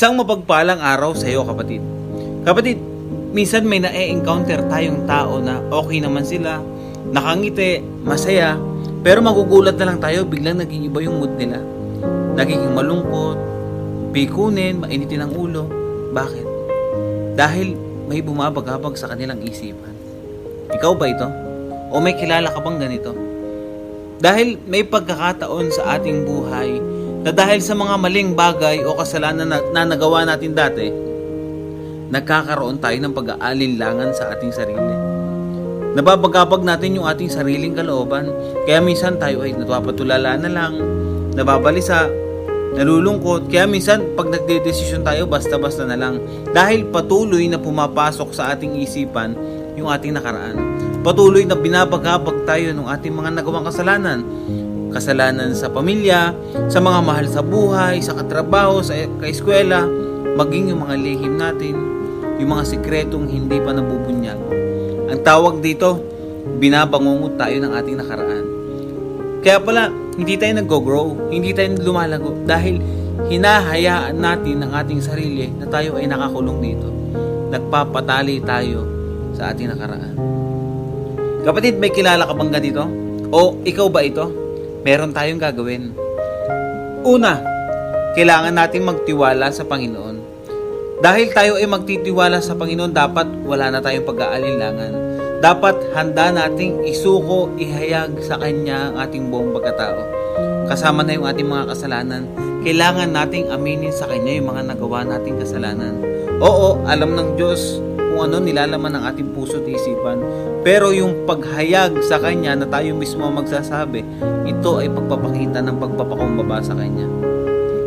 Isang mapagpalang araw sa iyo, kapatid. Kapatid, minsan may na-encounter tayong tao na okay naman sila, nakangiti, masaya, pero magugulat na lang tayo, biglang naging iba yung mood nila. Nagiging malungkot, pikunin, mainitin ang ulo. Bakit? Dahil may bumabagabag sa kanilang isipan. Ikaw ba ito? O may kilala ka bang ganito? Dahil may pagkakataon sa ating buhay na dahil sa mga maling bagay o kasalanan na, na nagawa natin dati, nagkakaroon tayo ng pag-aalinlangan sa ating sarili. Nababagabag natin yung ating sariling kalooban. Kaya minsan tayo ay napapatulala na lang, nababalisa, nalulungkot. Kaya minsan pag nagde-desisyon tayo, basta-basta na lang. Dahil patuloy na pumapasok sa ating isipan yung ating nakaraan. Patuloy na binabagabag tayo ng ating mga nagawang kasalanan. Kasalanan sa pamilya, sa mga mahal sa buhay, sa katrabaho, sa kaeskwela, maging yung mga lihim natin, yung mga sikretong hindi pa nabubunyag. Ang tawag dito, binabangungot tayo ng ating nakaraan. Kaya pala, hindi tayo nag-grow, hindi tayo lumalago dahil hinahayaan natin ang ating sarili na tayo ay nakakulong dito. Nagpapatali tayo sa ating nakaraan. Kapatid, may kilala ka bang ganito? O ikaw ba ito? Meron tayong gagawin. Una, kailangan natin magtiwala sa Panginoon. Dahil tayo ay magtitiwala sa Panginoon, dapat wala na tayong pag-aalinlangan. Dapat handa nating isuko, ihayag sa Kanya ang ating buong pagkatao. Kasama na yung ating mga kasalanan. Kailangan nating aminin sa Kanya yung mga nagawa nating kasalanan. Oo, alam ng Diyos kung ano nilalaman ng ating puso at isipan. Pero yung paghayag sa Kanya na tayo mismo magsasabi, ito ay pagpapakita ng pagpapakumbaba sa Kanya.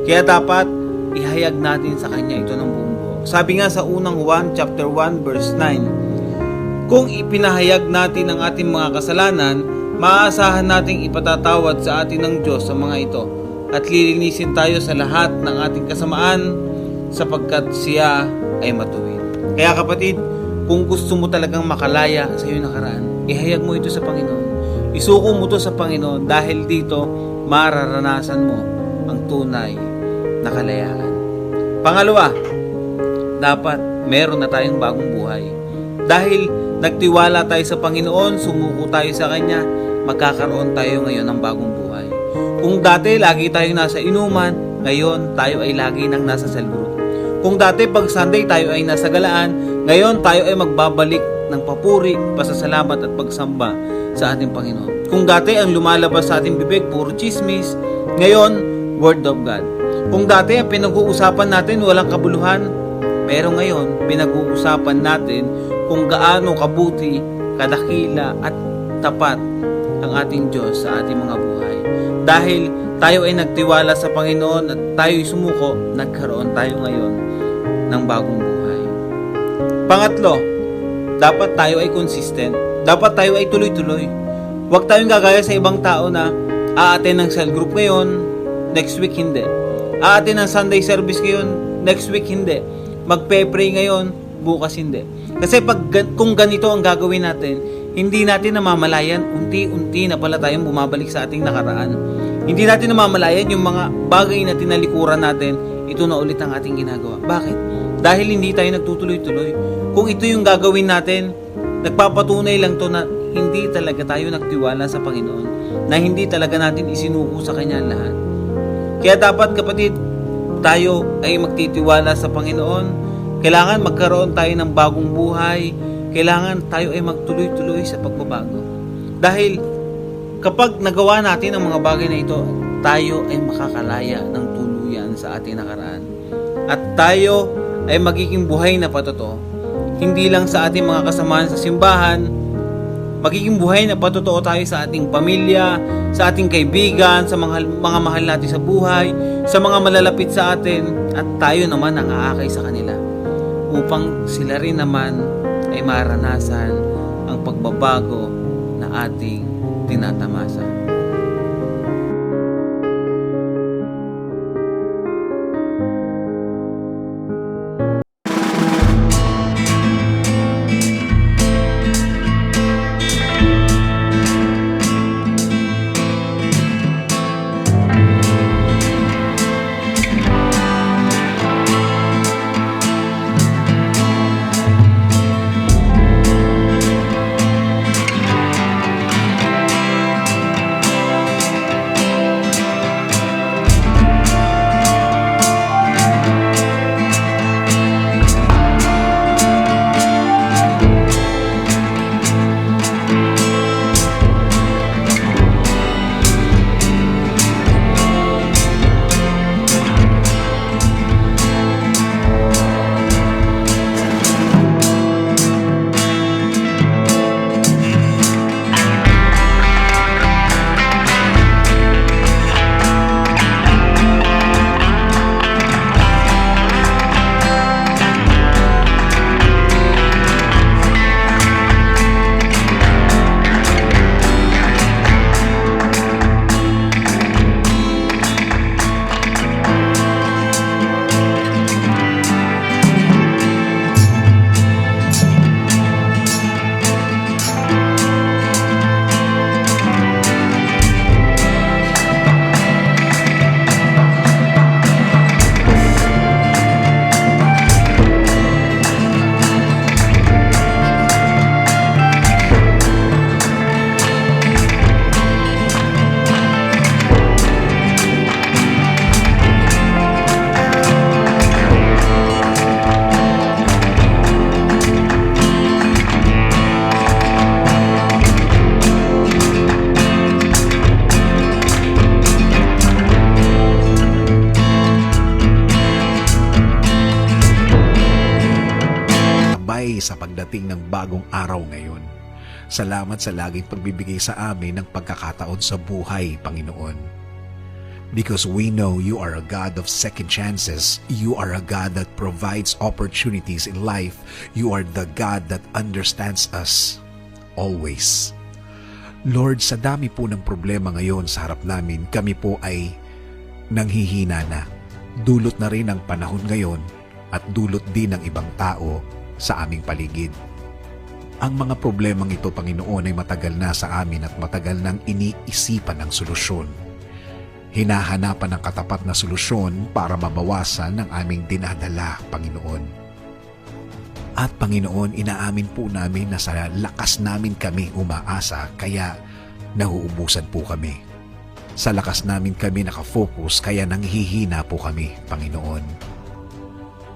Kaya dapat ihayag natin sa Kanya ito ng buong buo. Sabi nga sa unang 1 chapter 1 verse 9, Kung ipinahayag natin ang ating mga kasalanan, maaasahan nating ipatatawad sa atin ng Diyos sa mga ito at lilinisin tayo sa lahat ng ating kasamaan sapagkat siya ay matuwid. Kaya kapatid, kung gusto mo talagang makalaya sa iyong nakaraan, ihayag mo ito sa Panginoon. Isuko mo ito sa Panginoon dahil dito mararanasan mo ang tunay na kalayaan. Pangalawa, dapat meron na tayong bagong buhay. Dahil nagtiwala tayo sa Panginoon, sumuko tayo sa Kanya, magkakaroon tayo ngayon ng bagong buhay. Kung dati lagi tayong nasa inuman, ngayon tayo ay lagi nang nasa group. Kung dati pag Sunday tayo ay nasa galaan, ngayon tayo ay magbabalik ng papuri, pasasalamat at pagsamba sa ating Panginoon. Kung dati ang lumalabas sa ating bibig puro chismis, ngayon Word of God. Kung dati ang pinag-uusapan natin walang kabuluhan, pero ngayon pinag-uusapan natin kung gaano kabuti, kadakila at tapat ang ating Diyos sa ating mga buhay. Dahil tayo ay nagtiwala sa Panginoon at tayo'y sumuko, nagkaroon tayo ngayon ng bagong buhay. Pangatlo, dapat tayo ay consistent. Dapat tayo ay tuloy-tuloy. Huwag tayong gagaya sa ibang tao na aaten ng cell group ngayon, next week hindi. Aaten ng Sunday service ngayon, next week hindi. Magpe-pray ngayon, bukas hindi. Kasi pag kung ganito ang gagawin natin, hindi natin namamalayan, unti-unti na pala tayong bumabalik sa ating nakaraan. Hindi natin namamalayan yung mga bagay na tinalikuran natin, ito na ulit ang ating ginagawa. Bakit? Dahil hindi tayo nagtutuloy-tuloy. Kung ito yung gagawin natin, nagpapatunay lang to na hindi talaga tayo nagtiwala sa Panginoon. Na hindi talaga natin isinuko sa Kanya lahat. Kaya dapat kapatid, tayo ay magtitiwala sa Panginoon. Kailangan magkaroon tayo ng bagong buhay. Kailangan tayo ay magtuloy-tuloy sa pagbabago. Dahil kapag nagawa natin ang mga bagay na ito, tayo ay makakalaya ng tuluyan sa ating nakaraan. At tayo ay magiging buhay na patotoo. Hindi lang sa ating mga kasamahan sa simbahan, magiging buhay na patotoo tayo sa ating pamilya, sa ating kaibigan, sa mga, mga mahal natin sa buhay, sa mga malalapit sa atin, at tayo naman ang aakay sa kanila upang sila rin naman ay maranasan ang pagbabago na ating tinatamasa. Pagdating ng bagong araw ngayon. Salamat sa laging pagbibigay sa amin ng pagkakataon sa buhay, Panginoon. Because we know you are a God of second chances. You are a God that provides opportunities in life. You are the God that understands us. Always. Lord, sa dami po ng problema ngayon sa harap namin, kami po ay nanghihina na. Dulot na rin ang panahon ngayon at dulot din ng ibang tao sa aming paligid. Ang mga problemang ito, Panginoon, ay matagal na sa amin at matagal nang iniisipan ang solusyon. Hinahanapan ng katapat na solusyon para mabawasan ang aming dinadala, Panginoon. At Panginoon, inaamin po namin na sa lakas namin kami umaasa kaya nahuubusan po kami. Sa lakas namin kami nakafocus kaya nanghihina po kami, Panginoon.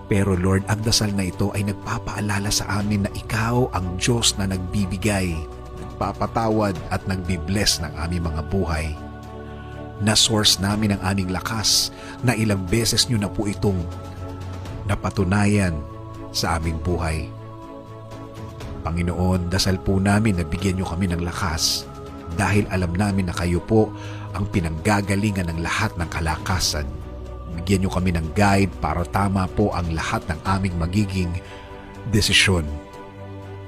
Pero Lord, ang dasal na ito ay nagpapaalala sa amin na Ikaw ang Diyos na nagbibigay, nagpapatawad at nagbibless ng aming mga buhay. Na source namin ang aming lakas na ilang beses nyo na po itong napatunayan sa aming buhay. Panginoon, dasal po namin na bigyan nyo kami ng lakas dahil alam namin na kayo po ang pinanggagalingan ng lahat ng kalakasan. Bigyan nyo kami ng guide para tama po ang lahat ng aming magiging desisyon.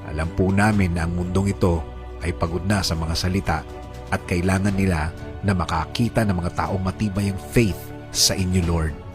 Alam po namin na ang mundong ito ay pagod na sa mga salita at kailangan nila na makakita ng mga taong matibay ang faith sa inyo, Lord.